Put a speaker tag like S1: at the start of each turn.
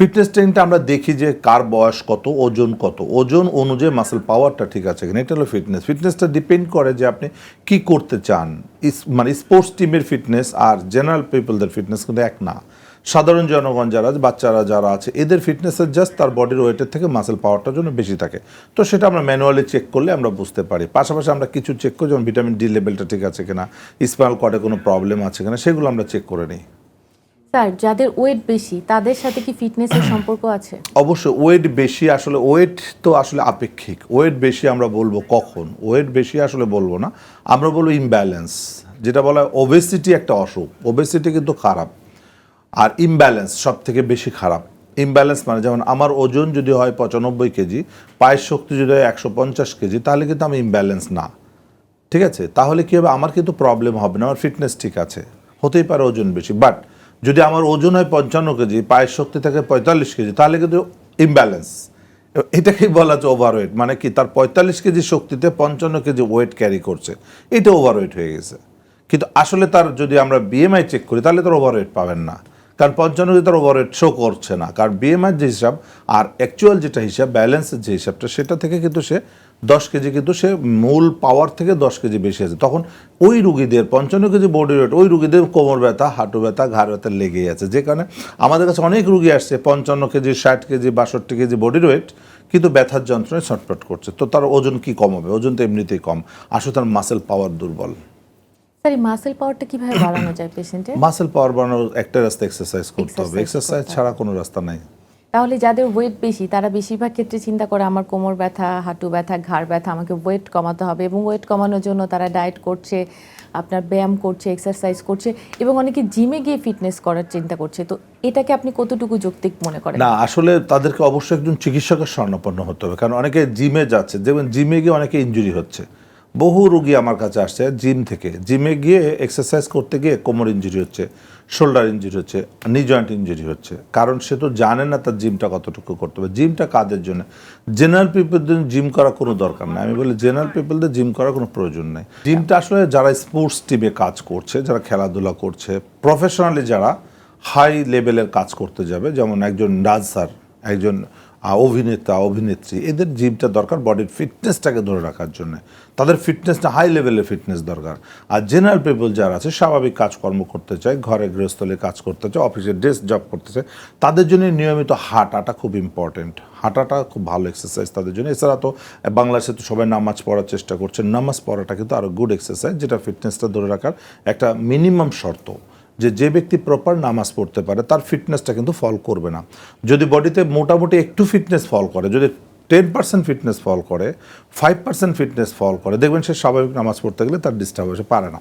S1: Fitness ট্রেনিংটা আমরা দেখি যে কার বয়স কত ওজন কত। ওজন অনুযায়ী মাসেল পাওয়ারটা ঠিক আছে কিনা এটা হলো ফিটনেস ফিটনেসটা ডিপেন্ড করে যে আপনি কি করতে চান। মানে স্পোর্টস টিমের ফিটনেস আর জেনারেল পিপলদের ফিটনেস কিন্তু এক না। সাধারণ জনগণ যারা আছে, বাচ্চারা যারা আছে এদের ফিটনেসের জাস্ট তার বডির ওয়েটের থেকে মাসেল পাওয়ারটার জন্য বেশি থাকে। তো সেটা আমরা ম্যানুয়ালি চেক করলে আমরা বুঝতে পারি। পাশাপাশি আমরা কিছু চেক করি যেমন ভিটামিন ডি লেভেলটা ঠিক আছে কিনা স্পাইনাল কর্ডে কোনো প্রবলেম আছে কিনা সেগুলো আমরা চেক করে নিই।
S2: স্যার, যাদের ওয়েট বেশি, তাদের সাথে কি ফিটনেসের সম্পর্ক আছে?
S1: অবশ্যই ওয়েট বেশি আসলে ওয়েট তো আসলে আপেক্ষিক। ওয়েট বেশি আমরা বলব কখন? ওয়েট বেশি আসলে বলব না। আমরা বলব ইমব্যালেন্স যেটা বলা হয় ওবেসিটি একটা অসুখ। ওবেসিটি কিন্তু খারাপ। আর ইমব্যালেন্স সব থেকে বেশি খারাপ। ইমব্যালেন্স মানে যেমন আমার ওজন যদি হয় পঁচানব্বই কেজি, পায়ের শক্তি যদি হয় একশো পঞ্চাশ কেজি, তাহলে কিন্তু আমি ইমব্যালেন্স না। ঠিক আছে? তাহলে কী হবে? আমার কিন্তু প্রবলেম হবে না। আমার ফিটনেস ঠিক আছে। হতেই পারে ওজন বেশি। বাট যদি আমার ওজন হয় পঞ্চান্ন কেজি, পায়ের শক্তি থাকে পঁয়তাল্লিশ কেজি, তাহলে কিন্তু ইমব্যালেন্স এটাকেই বলা হচ্ছে ওভারওয়েট মানে কি তার পঁয়তাল্লিশ কেজি শক্তিতে পঞ্চান্ন কেজি ওয়েট ক্যারি করছে। এটা ওভারওয়েট হয়ে গেছে। কিন্তু আসলে তার যদি আমরা বিএমআই চেক করি, তাহলে তার ওভারওয়েট পাবেন না। কারণ পঞ্চান্ন কেজি তার ওভারওয়েট শো করছে না। কারণ বিএমআই যে হিসাব আর অ্যাকচুয়াল যেটা হিসাব ব্যালেন্সের যে হিসাবটা, সেটা থেকে কিন্তু সে দশ কেজি কিন্তু সে মূল পাওয়ার থেকে দশ কেজি বেশি আছে। তখন ওই রুগীদের, পঞ্চান্ন কেজি বডি ওয়েট ওই রুগীদের কোমর ব্যথা, হাঁটু ব্যথা ঘাড় ব্যথা লেগেই আছে। যে কারণে আমাদের কাছে অনেক রুগী আসছে, পঞ্চান্ন কেজি, ষাট কেজি, বাষট্টি কেজি বডি ওয়েট কিন্তু ব্যথার যন্ত্রণায় ছটফট করছে। তো তার ওজন কি কম হবে? ওজন তো এমনিতেই কম। আসলে তার মাসেল পাওয়ার দুর্বল।
S2: স্যার মাসেল পাওয়ারটা কীভাবে বাড়ানো যায় পেশেন্টের
S1: মাসেল পাওয়ার বানানোর একটা রাস্তা এক্সারসাইজ করতে হবে। এক্সারসাইজ ছাড়া কোনো রাস্তা নাই।
S2: তাহলে যাদের ওয়েট বেশি তারা বেশিরভাগ ক্ষেত্রে চিন্তা করে আমার কোমর ব্যথা হাঁটু ব্যথা ঘাড় ব্যথা আমাকে ওয়েট কমাতে হবে এবং ওয়েট কমানোর জন্য তারা ডায়েট করছে আপনার ব্যায়াম করছে এক্সারসাইজ করছে এবং অনেকে জিমে গিয়ে ফিটনেস করার চিন্তা করছে। তো এটাকে আপনি কতটুকু যৌক্তিক মনে করেন?
S1: না আসলে তাদেরকে অবশ্যই একজন চিকিৎসকের স্বর্ণপন্ন হতে হবে। কারণ অনেকে জিমে যাচ্ছে যেমন জিমে গিয়ে অনেকে ইনজুরি হচ্ছে। বহু রুগী আমার কাছে আসছে জিম থেকে। জিমে গিয়ে এক্সারসাইজ করতে গিয়ে কোমর ইঞ্জুরি হচ্ছে শোল্ডার ইঞ্জুরি হচ্ছে নি জয়েন্ট ইঞ্জুরি হচ্ছে। কারণ সে তো জানে না তার জিমটা কতটুকু করতে হবে। জিমটা কাদের জন্য? জেনারেল পিপলদের জিম করা কোনো দরকার নাই। আমি বলি জেনারেল পিপলদের জিম করার কোনো প্রয়োজন নেই। জিমটা আসলে যারা স্পোর্টস টিমে কাজ করছে, যারা খেলাধুলা করছে প্রফেশনালি যারা হাই লেভেলের কাজ করতে যাবে, যেমন একজন ডান্সার একজন অভিনেতা, অভিনেত্রী, এদের জিমটা দরকার বডির ফিটনেসটাকে ধরে রাখার জন্য। তাদের ফিটনেসটা হাই লেভেলের ফিটনেস দরকার। আর জেনারেল পিপল যারা আছে, স্বাভাবিক কাজকর্ম করতে চায়, ঘরে গৃহস্থলে কাজ করতে চায় অফিসে ডেস্ক জব করতে চায়, তাদের জন্য নিয়মিত হাঁটাটা খুব ইম্পর্টেন্ট হাঁটাটা খুব ভালো এক্সারসাইজ তাদের জন্য। এছাড়া তো বাংলাদেশে তো সবাই নামাজ পড়ার চেষ্টা করছে। নামাজ পড়াটা কিন্তু আরও গুড এক্সারসাইজ যেটা ফিটনেসটা ধরে রাখার একটা মিনিমাম শর্ত। যে যে ব্যক্তি প্রপার নামাজ পড়তে পারে, তার ফিটনেসটা কিন্তু ফল করবে না। যদি বডিতে মোটামুটি একটু ফিটনেস ফল করে, যদি টেন পার্সেন্ট ফিটনেস ফল করে ফাইভ পার্সেন্ট ফিটনেস ফল করে, দেখবেন সে স্বাভাবিক নামাজ পড়তে গেলে তার ডিস্টার্ব হয়েছে পারে না।